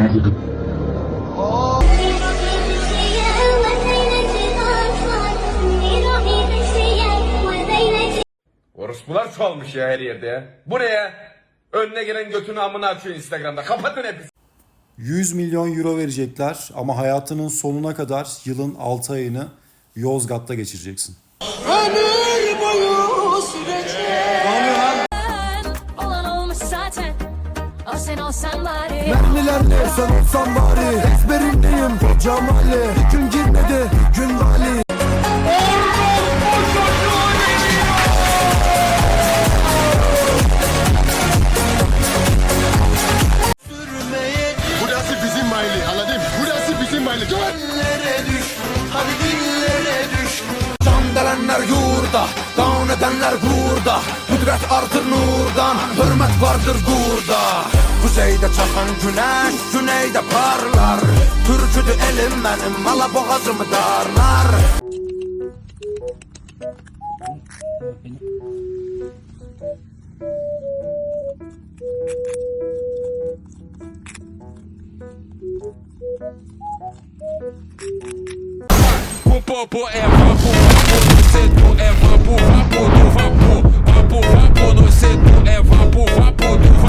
dedim. Orospular çoğalmış ya her yerde ya. Buraya önüne gelen götünü amına açıyor Instagram'da. Kapatın hepsi. 100 milyon euro verecekler ama hayatının sonuna kadar yılın 6 ayını Yozgat'ta geçireceksin. Olan olmuş zaten sen olsan bari. Mermiler ne? Sen olsan bari. Ezberindeyim. Cemali Gün girmedi. Gün vali. Burası bizim mahalle? Anladın? Burası bizim mahalle. Dillere düş Hadi dillere düş. Can delenler yurda Down edenler burada. Kudret artır nurdan Hürmet vardır burada Kuzeyde çakan güneş Güneyde parlar Türküdü elim benim Mala boğazımı darlar Pum popo é vapor, vapor no setor é vapor, vapor do vapor, vapor, vapor no setor é vapor, vapor do vapor.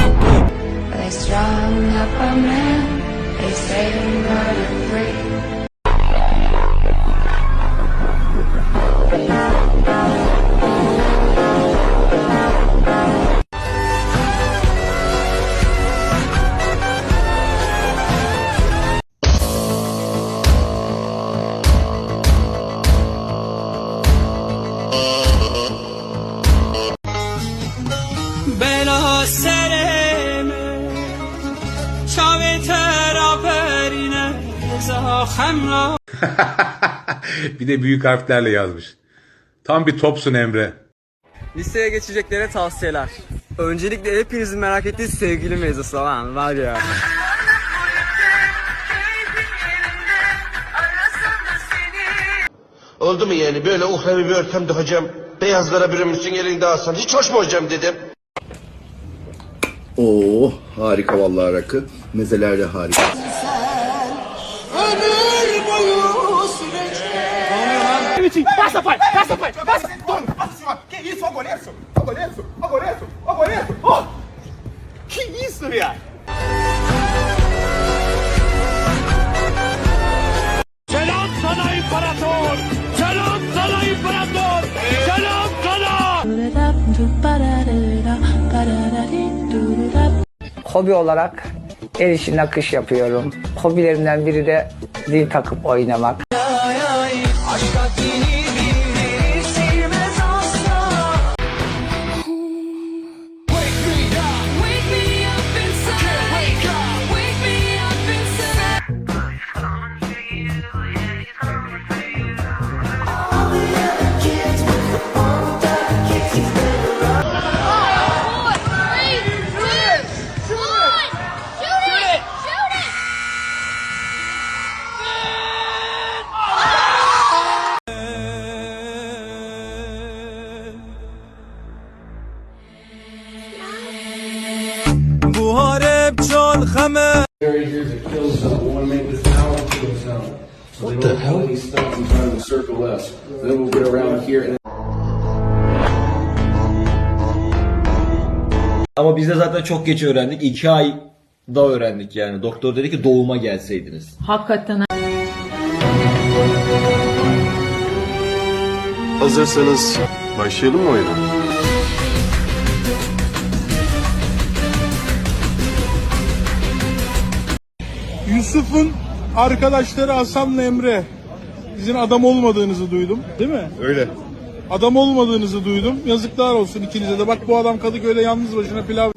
Strung up a man They say he murdered three bir de büyük harflerle yazmış. Tam bir topsun Emre. Liseye geçeceklere tavsiyeler. Öncelikle hepinizin merak ettiği sevgili mevzusu lan var ya. Oldu mu yani böyle uhrevi bir ortamda hocam beyazlara bürünmüşsün elinde alsan hiç hoş mu hocam dedim. Oo harika vallahi rakı. Mezeler de harika. Selam sana imparator! Selam sana imparator! Selam sana! Hobi olarak el işi nakış yapıyorum. Hobilerimden biri de zil takıp oynamak. Bu harep can xeme Ama biz de zaten çok geç öğrendik. 2 ay da öğrendik yani. Doktor dedi ki doğuma gelseydiniz. Hakikaten Hazırsanız başlayalım mı oyuna? Yusuf'un arkadaşları Hasan'la Emre sizin adam olmadığınızı duydum değil mi? Öyle. Adam olmadığınızı duydum. Yazıklar olsun ikinize de. Bak bu adam Kadıköy'de yalnız başına pilav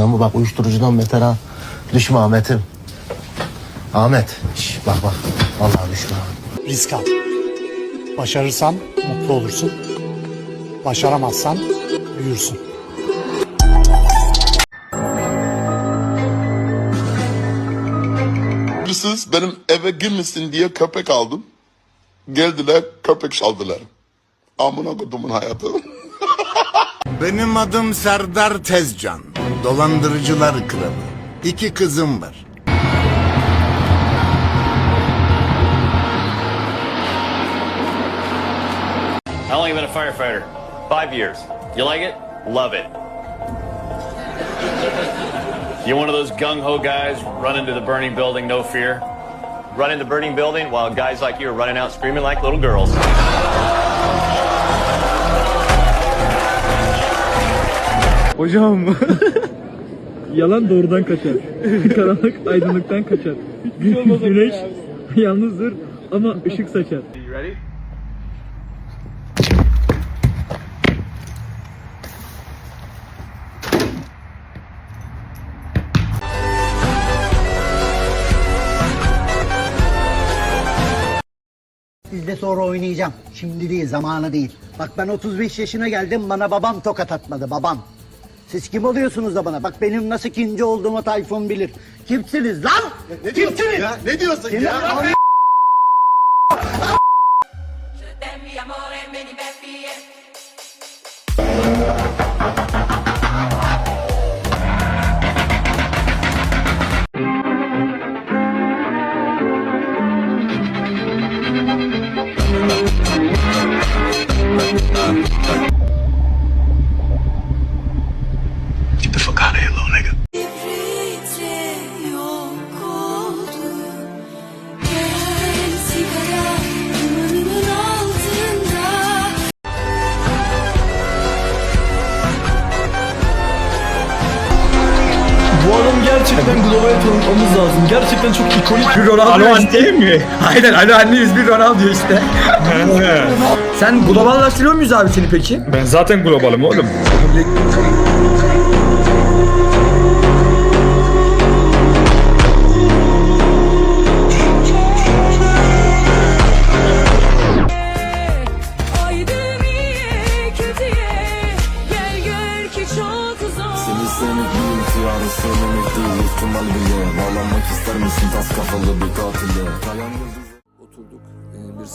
adamı bak uyuşturucudan beter ha. Düşme Ahmet'im. Ahmet. Şş, bak bak. Vallahi düşme. Risk al. Başarırsan mutlu olursun. Başaramazsan büyürsün. Siz benim eve girmesin diye köpek aldım. Geldiler köpek çaldılar. Amına kodumun hayatı. Benim adım Serdar Tezcan. Dolandırıcılar kralı. İki kızım var. How long you been a firefighter? Five years. You like it? Love it. You one of those gung ho guys run into the burning building, no fear? Run into the burning building while guys like you are running out screaming like little girls. Hocam. Yalan doğrudan kaçar. Karanlık aydınlıktan kaçar. Güneş yalnızdır ama ışık saçar. Sizde sonra oynayacağım. Şimdi değil, zamanı değil. Bak ben 35 yaşına geldim, bana babam tokat atmadı, babam. Siz kim oluyorsunuz da bana? Bak benim nasıl ikinci olduğumu Tayfun bilir. Kimsiniz lan? Kimsiniz? Ne diyorsun Kim lan? Gerçekten global tanıtmamız lazım. Gerçekten çok ikonik bir Ronaldo. Alo değil mi? Aynen Alo anne bir Ronaldo işte. Sen globallaştırıyor muyuz abi seni peki? Ben zaten globalım oğlum.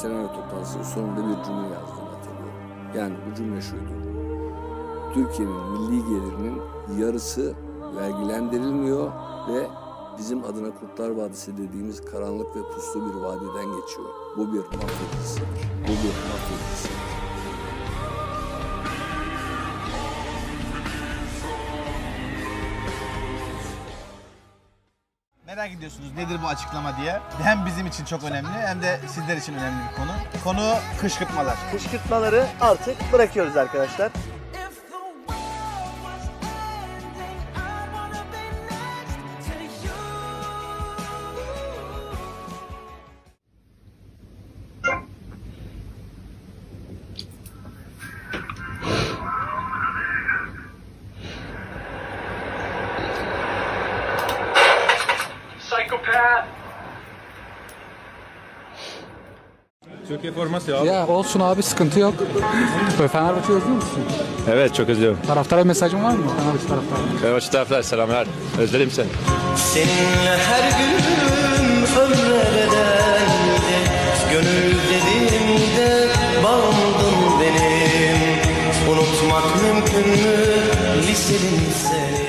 Senaryo toplantısı sonunda bir cümle yazdım hatırlıyorum. Yani bu cümle şuydu. Türkiye'nin milli gelirinin yarısı vergilendirilmiyor ve bizim adına Kurtlar Vadisi dediğimiz karanlık ve puslu bir vadiden geçiyor. Bu bir mafya. Bu bir mafya. Ediyorsunuz nedir bu açıklama diye. Hem bizim için çok önemli hem de sizler için önemli bir konu. Konu kışkırtmalar. Kışkırtmaları artık bırakıyoruz arkadaşlar. Türkiye forması ya. Ya olsun abi sıkıntı yok. Fenerbahçe özlüyor musun? Evet çok özlüyorum. Taraftara mesajın var mı? Fenerbahçe taraftarı. Fenerbahçe taraftar selamlar. Özledim seni. Seninle her gün ömre bedeldi Gönül dediğimde bağımdın benim Unutmak mümkün mü liselim seni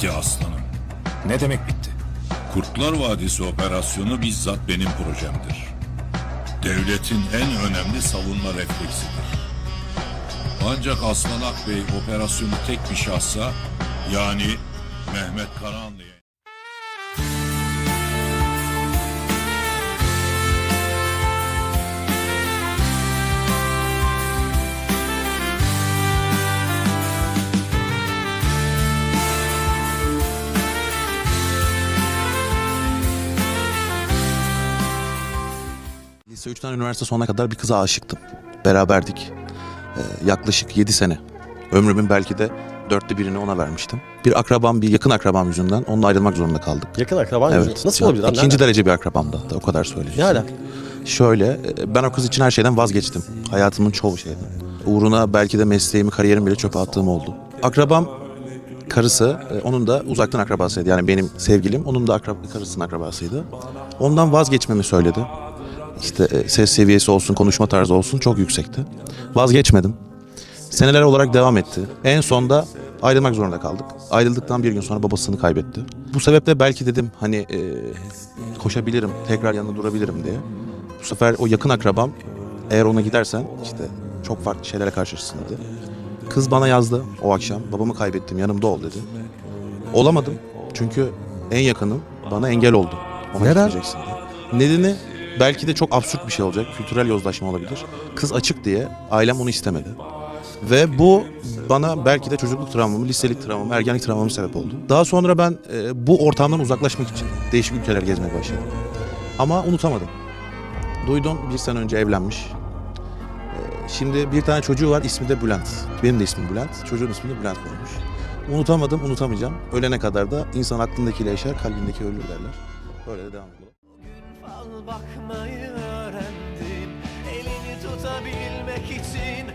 bitti aslanım. Ne demek bitti? Kurtlar Vadisi operasyonu bizzat benim projemdir. Devletin en önemli savunma refleksidir. Ancak Aslan Akbey operasyonu tek bir şahsa Yani Mehmet Karahanlı. Lise 3'ten üniversite sonuna kadar bir kıza aşıktım. Beraberdik. Ee, yaklaşık 7 sene. Ömrümün belki de dörtte birini ona vermiştim. Bir akrabam, bir yakın akrabam yüzünden onunla ayrılmak zorunda kaldık. Yakın akraban Evet. Nasıl olabilir? İkinci derece bir akrabam da hatta o kadar söyleyeceğim. Ne alaka? Şöyle, e, ben o kız için her şeyden vazgeçtim. Hayatımın çoğu şeyden. Uğruna belki de mesleğimi, kariyerimi bile çöpe attığım oldu. Akrabam, karısı, e, onun da uzaktan akrabasıydı. Yani benim sevgilim, onun da akrab- karısının akrabasıydı. Ondan vazgeçmemi söyledi. İşte e, ses seviyesi olsun, konuşma tarzı olsun çok yüksekti. Vazgeçmedim. Seneler olarak devam etti. En sonda ayrılmak zorunda kaldık. Ayrıldıktan bir gün sonra babasını kaybetti. Bu sebeple belki dedim hani e, koşabilirim, tekrar yanında durabilirim diye. Bu sefer o yakın akrabam eğer ona gidersen işte çok farklı şeylere karşılaşırsın dedi. Kız bana yazdı o akşam. Babamı kaybettim yanımda ol dedi. Olamadım. Çünkü en yakınım bana engel oldu. Ona Neden? Nedeni belki de çok absürt bir şey olacak. Kültürel yozlaşma olabilir. Kız açık diye ailem onu istemedi. Ve bu bana belki de çocukluk travmamı, liselik travmamı, ergenlik travmamı sebep oldu. Daha sonra ben e, bu ortamdan uzaklaşmak için değişik ülkeler gezmeye başladım. Ama unutamadım. Duydum bir sene önce evlenmiş. E, Şimdi bir tane çocuğu var ismi de Bülent. Benim de ismim Bülent. Çocuğun ismini de Bülent koymuş. Unutamadım, unutamayacağım. Ölene kadar da insan aklındakiyle yaşar, kalbindeki ölür derler. Böyle de devam ediyor. Fal bakmayı öğrendim. Elini tutabilmek için